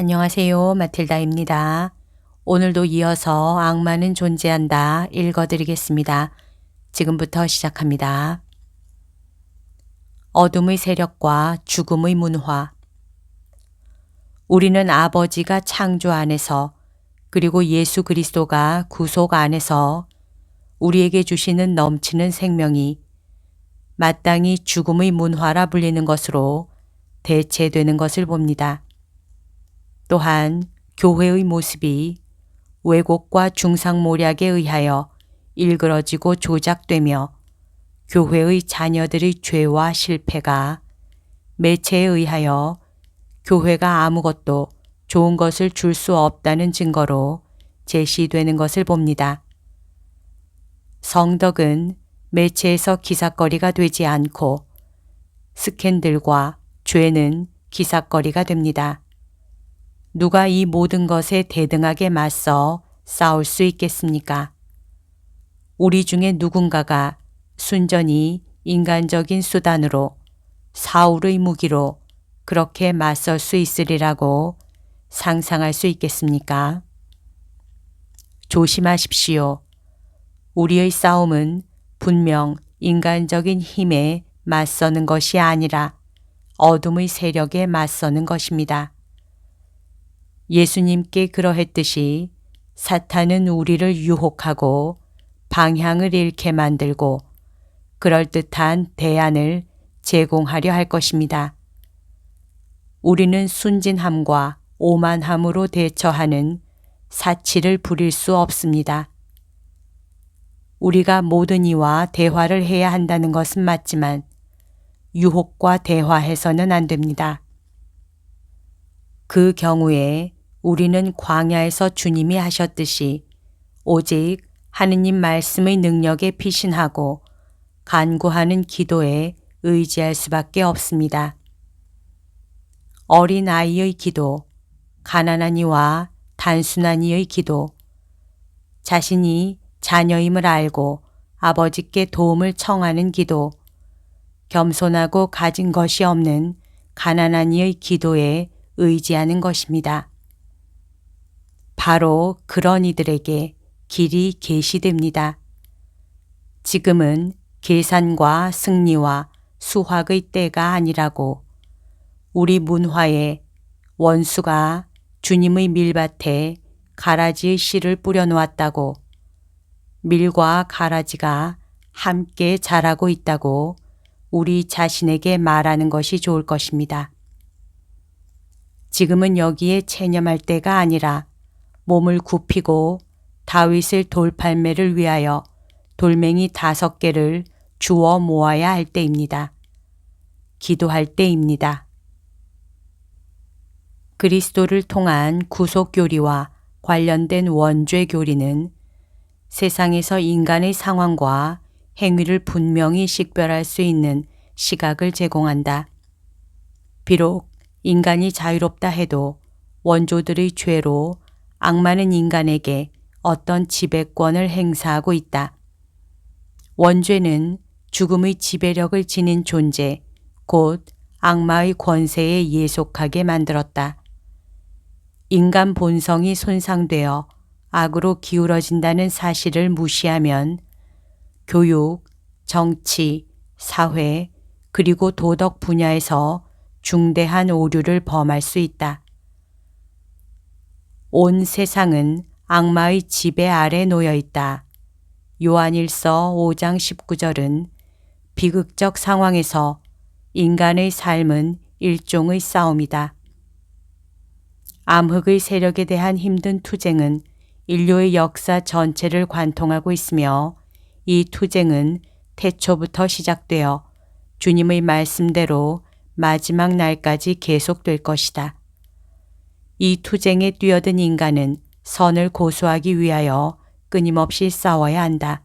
안녕하세요. 마틸다입니다. 오늘도 이어서 악마는 존재한다 읽어드리겠습니다. 지금부터 시작합니다. 어둠의 세력과 죽음의 문화. 우리는 아버지가 창조 안에서 그리고 예수 그리스도가 구속 안에서 우리에게 주시는 넘치는 생명이 마땅히 죽음의 문화라 불리는 것으로 대체되는 것을 봅니다. 또한 교회의 모습이 왜곡과 중상모략에 의하여 일그러지고 조작되며 교회의 자녀들의 죄와 실패가 매체에 의하여 교회가 아무것도 좋은 것을 줄 수 없다는 증거로 제시되는 것을 봅니다. 성덕은 매체에서 기사거리가 되지 않고 스캔들과 죄는 기사거리가 됩니다. 누가 이 모든 것에 대등하게 맞서 싸울 수 있겠습니까? 우리 중에 누군가가 순전히 인간적인 수단으로 사울의 무기로 그렇게 맞설 수 있으리라고 상상할 수 있겠습니까? 조심하십시오. 우리의 싸움은 분명 인간적인 힘에 맞서는 것이 아니라 어둠의 세력에 맞서는 것입니다. 예수님께 그러했듯이 사탄은 우리를 유혹하고 방향을 잃게 만들고 그럴듯한 대안을 제공하려 할 것입니다. 우리는 순진함과 오만함으로 대처하는 사치를 부릴 수 없습니다. 우리가 모든 이와 대화를 해야 한다는 것은 맞지만 유혹과 대화해서는 안 됩니다. 그 경우에 우리는 광야에서 주님이 하셨듯이 오직 하느님 말씀의 능력에 피신하고 간구하는 기도에 의지할 수밖에 없습니다. 어린 아이의 기도, 가난한 이와 단순한 이의 기도, 자신이 자녀임을 알고 아버지께 도움을 청하는 기도, 겸손하고 가진 것이 없는 가난한 이의 기도에 의지하는 것입니다. 바로 그런 이들에게 길이 계시됩니다. 지금은 계산과 승리와 수학의 때가 아니라고 우리 문화에 원수가 주님의 밀밭에 가라지의 씨를 뿌려놓았다고 밀과 가라지가 함께 자라고 있다고 우리 자신에게 말하는 것이 좋을 것입니다. 지금은 여기에 체념할 때가 아니라 몸을 굽히고 다윗을 돌팔매를 위하여 돌멩이 다섯 개를 주워 모아야 할 때입니다. 기도할 때입니다. 그리스도를 통한 구속 교리와 관련된 원죄 교리는 세상에서 인간의 상황과 행위를 분명히 식별할 수 있는 시각을 제공한다. 비록 인간이 자유롭다 해도 원조들의 죄로 악마는 인간에게 어떤 지배권을 행사하고 있다. 원죄는 죽음의 지배력을 지닌 존재, 곧 악마의 권세에 예속하게 만들었다. 인간 본성이 손상되어 악으로 기울어진다는 사실을 무시하면 교육, 정치, 사회, 그리고 도덕 분야에서 중대한 오류를 범할 수 있다. 온 세상은 악마의 지배 아래 놓여 있다. 요한일서 5장 19절은 비극적 상황에서 인간의 삶은 일종의 싸움이다. 암흑의 세력에 대한 힘든 투쟁은 인류의 역사 전체를 관통하고 있으며 이 투쟁은 태초부터 시작되어 주님의 말씀대로 마지막 날까지 계속될 것이다. 이 투쟁에 뛰어든 인간은 선을 고수하기 위하여 끊임없이 싸워야 한다.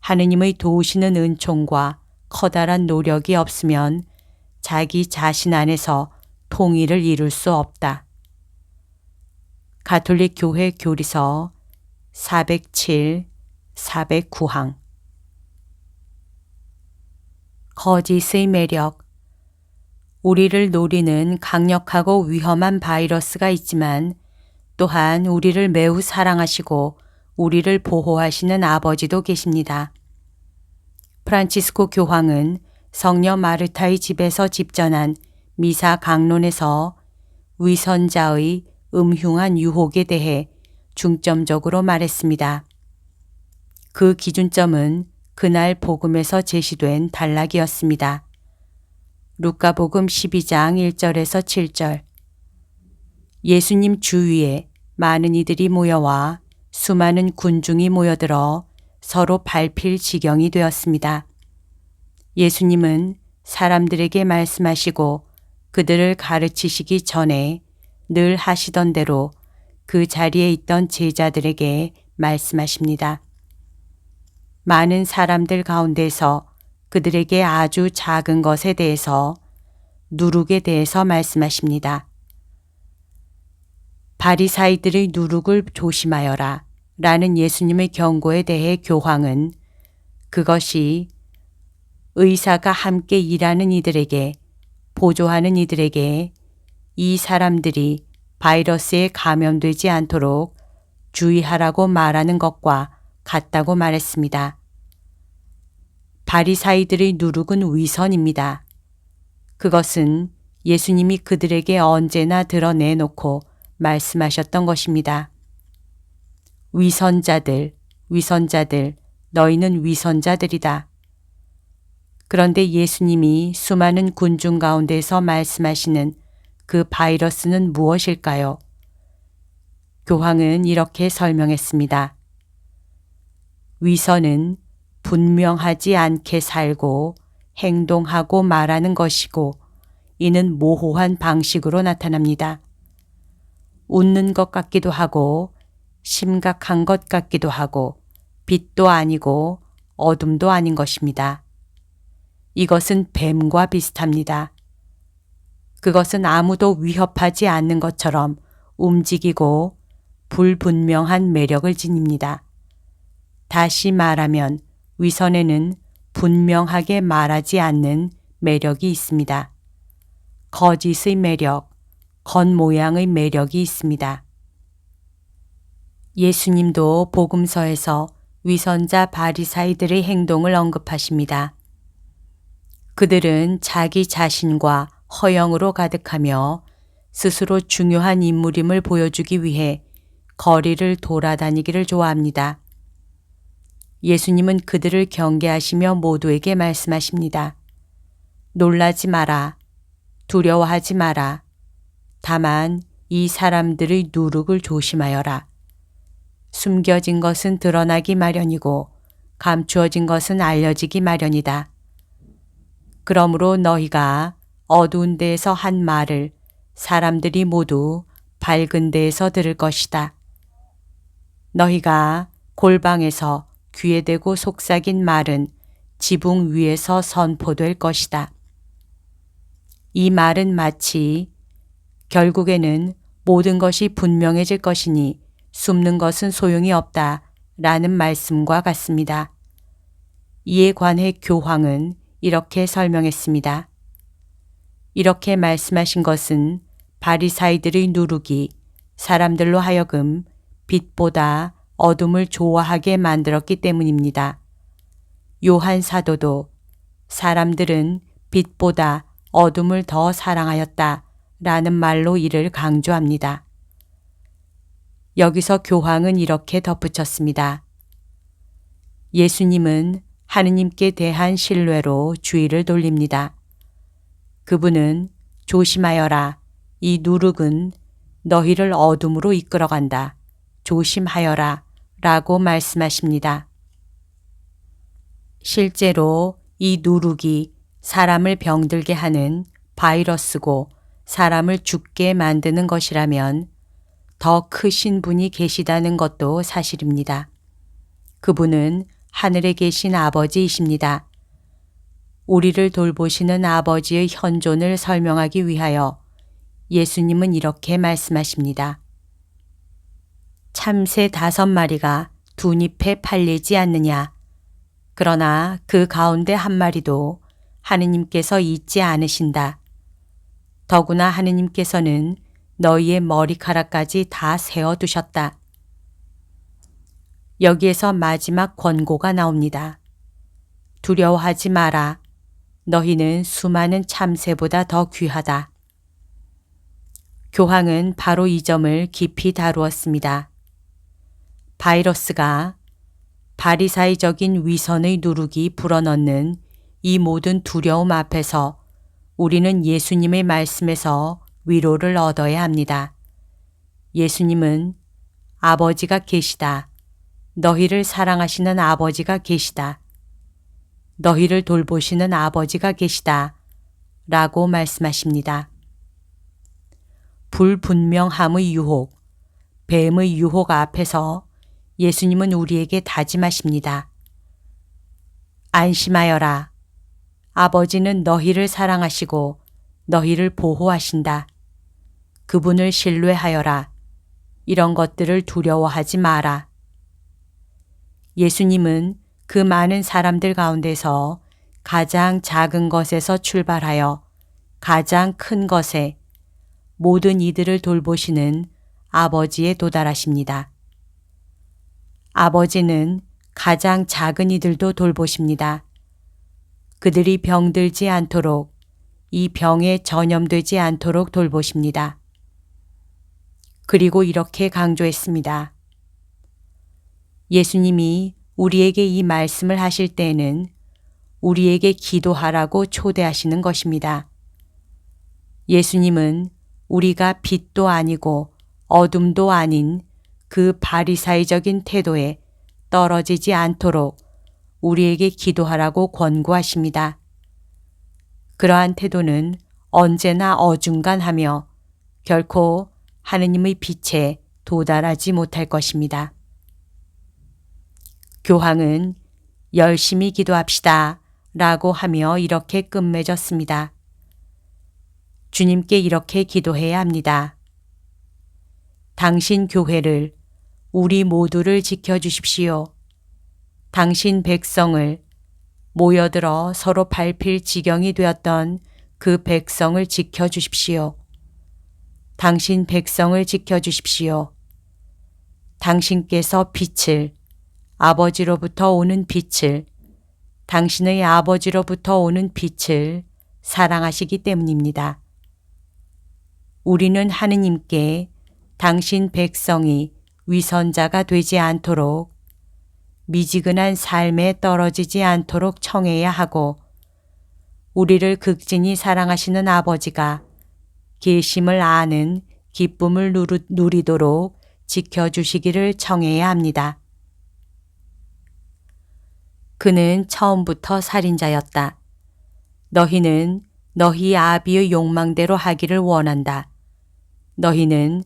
하느님의 도우시는 은총과 커다란 노력이 없으면 자기 자신 안에서 통일을 이룰 수 없다. 가톨릭 교회 교리서 407, 409항 거짓의 매력 우리를 노리는 강력하고 위험한 바이러스가 있지만 또한 우리를 매우 사랑하시고 우리를 보호하시는 아버지도 계십니다. 프란치스코 교황은 성녀 마르타의 집에서 집전한 미사 강론에서 위선자의 음흉한 유혹에 대해 중점적으로 말했습니다. 그 기준점은 그날 복음에서 제시된 단락이었습니다. 루카복음 12장 1절에서 7절 예수님 주위에 많은 이들이 모여와 수많은 군중이 모여들어 서로 밟힐 지경이 되었습니다. 예수님은 사람들에게 말씀하시고 그들을 가르치시기 전에 늘 하시던 대로 그 자리에 있던 제자들에게 말씀하십니다. 많은 사람들 가운데서 그들에게 아주 작은 것에 대해서 누룩에 대해서 말씀하십니다. 바리사이들의 누룩을 조심하여라 라는 예수님의 경고에 대해 교황은 그것이 의사가 함께 일하는 이들에게 보조하는 이들에게 이 사람들이 바이러스에 감염되지 않도록 주의하라고 말하는 것과 같다고 말했습니다. 바리사이들의 누룩은 위선입니다. 그것은 예수님이 그들에게 언제나 드러내놓고 말씀하셨던 것입니다. 위선자들, 위선자들, 너희는 위선자들이다. 그런데 예수님이 수많은 군중 가운데서 말씀하시는 그 바이러스는 무엇일까요? 교황은 이렇게 설명했습니다. 위선은 분명하지 않게 살고 행동하고 말하는 것이고 이는 모호한 방식으로 나타납니다. 웃는 것 같기도 하고 심각한 것 같기도 하고 빛도 아니고 어둠도 아닌 것입니다. 이것은 뱀과 비슷합니다. 그것은 아무도 위협하지 않는 것처럼 움직이고 불분명한 매력을 지닙니다. 다시 말하면 위선에는 분명하게 말하지 않는 매력이 있습니다. 거짓의 매력, 겉모양의 매력이 있습니다. 예수님도 복음서에서 위선자 바리사이들의 행동을 언급하십니다. 그들은 자기 자신과 허영으로 가득하며 스스로 중요한 인물임을 보여주기 위해 거리를 돌아다니기를 좋아합니다. 예수님은 그들을 경계하시며 모두에게 말씀하십니다. 놀라지 마라. 두려워하지 마라. 다만 이 사람들의 누룩을 조심하여라. 숨겨진 것은 드러나기 마련이고 감추어진 것은 알려지기 마련이다. 그러므로 너희가 어두운 데에서 한 말을 사람들이 모두 밝은 데에서 들을 것이다. 너희가 골방에서 귀에 대고 속삭인 말은 지붕 위에서 선포될 것이다. 이 말은 마치 결국에는 모든 것이 분명해질 것이니 숨는 것은 소용이 없다 라는 말씀과 같습니다. 이에 관해 교황은 이렇게 설명했습니다. 이렇게 말씀하신 것은 바리사이들의 누룩이 사람들로 하여금 빛보다 어둠을 좋아하게 만들었기 때문입니다. 요한 사도도 사람들은 빛보다 어둠을 더 사랑하였다 라는 말로 이를 강조합니다. 여기서 교황은 이렇게 덧붙였습니다. 예수님은 하느님께 대한 신뢰로 주의를 돌립니다. 그분은 조심하여라. 이 누룩은 너희를 어둠으로 이끌어간다. 조심하여라. 라고 말씀하십니다. 실제로 이 누룩이 사람을 병들게 하는 바이러스고 사람을 죽게 만드는 것이라면 더 크신 분이 계시다는 것도 사실입니다. 그분은 하늘에 계신 아버지이십니다. 우리를 돌보시는 아버지의 현존을 설명하기 위하여 예수님은 이렇게 말씀하십니다. 참새 다섯 마리가 두 잎에 팔리지 않느냐. 그러나 그 가운데 한 마리도 하느님께서 잊지 않으신다. 더구나 하느님께서는 너희의 머리카락까지 다 세어 두셨다. 여기에서 마지막 권고가 나옵니다. 두려워하지 마라. 너희는 수많은 참새보다 더 귀하다. 교황은 바로 이 점을 깊이 다루었습니다. 바이러스가 바리사이적인 위선의 누룩이 불어넣는 이 모든 두려움 앞에서 우리는 예수님의 말씀에서 위로를 얻어야 합니다. 예수님은 아버지가 계시다. 너희를 사랑하시는 아버지가 계시다. 너희를 돌보시는 아버지가 계시다. 라고 말씀하십니다. 불분명함의 유혹, 뱀의 유혹 앞에서 예수님은 우리에게 다짐하십니다. 안심하여라. 아버지는 너희를 사랑하시고 너희를 보호하신다. 그분을 신뢰하여라. 이런 것들을 두려워하지 마라. 예수님은 그 많은 사람들 가운데서 가장 작은 것에서 출발하여 가장 큰 것에 모든 이들을 돌보시는 아버지에 도달하십니다. 아버지는 가장 작은 이들도 돌보십니다. 그들이 병들지 않도록 이 병에 전염되지 않도록 돌보십니다. 그리고 이렇게 강조했습니다. 예수님이 우리에게 이 말씀을 하실 때에는 우리에게 기도하라고 초대하시는 것입니다. 예수님은 우리가 빛도 아니고 어둠도 아닌 그 바리사이적인 태도에 떨어지지 않도록 우리에게 기도하라고 권고하십니다. 그러한 태도는 언제나 어중간하며 결코 하느님의 빛에 도달하지 못할 것입니다. 교황은 열심히 기도합시다 라고 하며 이렇게 끝맺었습니다. 주님께 이렇게 기도해야 합니다. 당신 교회를 우리 모두를 지켜주십시오. 당신 백성을 모여들어 서로 밟힐 지경이 되었던 그 백성을 지켜주십시오. 당신 백성을 지켜주십시오. 당신께서 빛을 아버지로부터 오는 빛을 당신의 아버지로부터 오는 빛을 사랑하시기 때문입니다. 우리는 하느님께 당신 백성이 위선자가 되지 않도록 미지근한 삶에 떨어지지 않도록 청해야 하고 우리를 극진히 사랑하시는 아버지가 계심을 아는 기쁨을 누리도록 지켜주시기를 청해야 합니다. 그는 처음부터 살인자였다. 너희는 너희 아비의 욕망대로 하기를 원한다. 너희는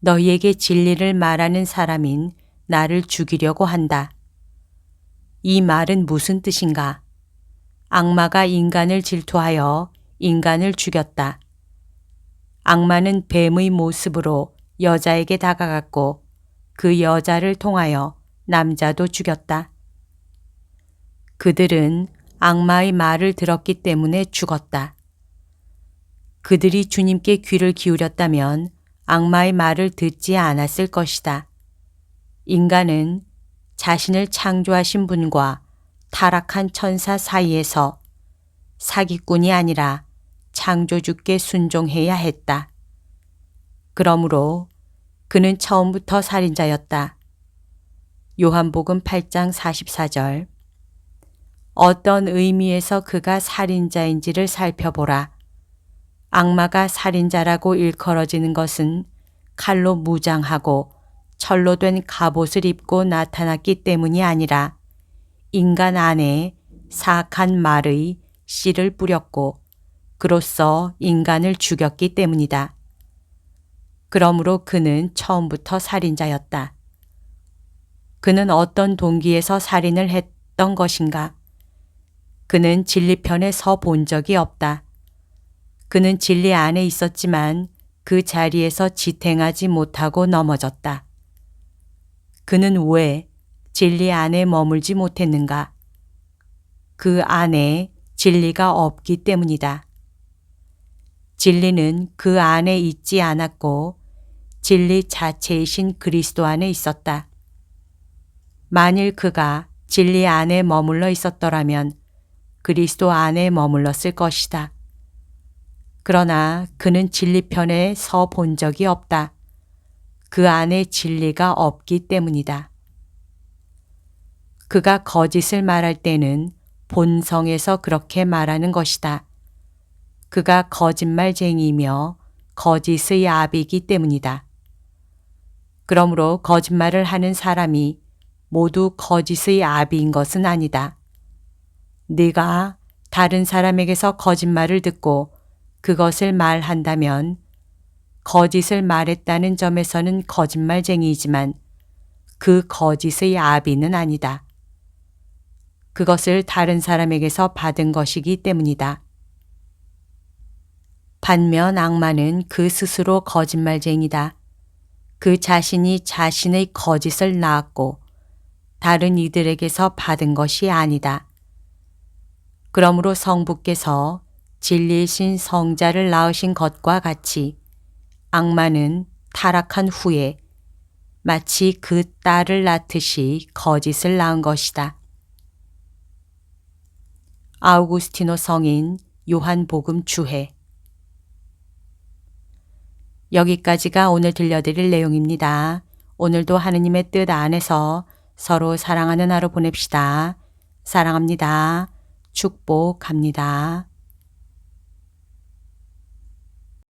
너희에게 진리를 말하는 사람인 나를 죽이려고 한다. 이 말은 무슨 뜻인가? 악마가 인간을 질투하여 인간을 죽였다. 악마는 뱀의 모습으로 여자에게 다가갔고 그 여자를 통하여 남자도 죽였다. 그들은 악마의 말을 들었기 때문에 죽었다. 그들이 주님께 귀를 기울였다면 악마의 말을 듣지 않았을 것이다. 인간은 자신을 창조하신 분과 타락한 천사 사이에서 사기꾼이 아니라 창조주께 순종해야 했다. 그러므로 그는 처음부터 살인자였다. 요한복음 8장 44절 어떤 의미에서 그가 살인자인지를 살펴보라. 악마가 살인자라고 일컬어지는 것은 칼로 무장하고 철로 된 갑옷을 입고 나타났기 때문이 아니라 인간 안에 사악한 말의 씨를 뿌렸고 그로써 인간을 죽였기 때문이다. 그러므로 그는 처음부터 살인자였다. 그는 어떤 동기에서 살인을 했던 것인가? 그는 진리편에 서 본 적이 없다. 그는 진리 안에 있었지만 그 자리에서 지탱하지 못하고 넘어졌다. 그는 왜 진리 안에 머물지 못했는가? 그 안에 진리가 없기 때문이다. 진리는 그 안에 있지 않았고 진리 자체이신 그리스도 안에 있었다. 만일 그가 진리 안에 머물러 있었더라면 그리스도 안에 머물렀을 것이다. 그러나 그는 진리편에 서 본 적이 없다. 그 안에 진리가 없기 때문이다. 그가 거짓을 말할 때는 본성에서 그렇게 말하는 것이다. 그가 거짓말쟁이며 거짓의 아비이기 때문이다. 그러므로 거짓말을 하는 사람이 모두 거짓의 아비인 것은 아니다. 네가 다른 사람에게서 거짓말을 듣고 그것을 말한다면 거짓을 말했다는 점에서는 거짓말쟁이이지만 그 거짓의 아비는 아니다. 그것을 다른 사람에게서 받은 것이기 때문이다. 반면 악마는 그 스스로 거짓말쟁이다. 그 자신이 자신의 거짓을 낳았고 다른 이들에게서 받은 것이 아니다. 그러므로 성부께서 진리이신 성자를 낳으신 것과 같이 악마는 타락한 후에 마치 그 딸을 낳듯이 거짓을 낳은 것이다. 아우구스티노 성인 요한복음 주해 여기까지가 오늘 들려드릴 내용입니다. 오늘도 하느님의 뜻 안에서 서로 사랑하는 하루 보냅시다. 사랑합니다. 축복합니다.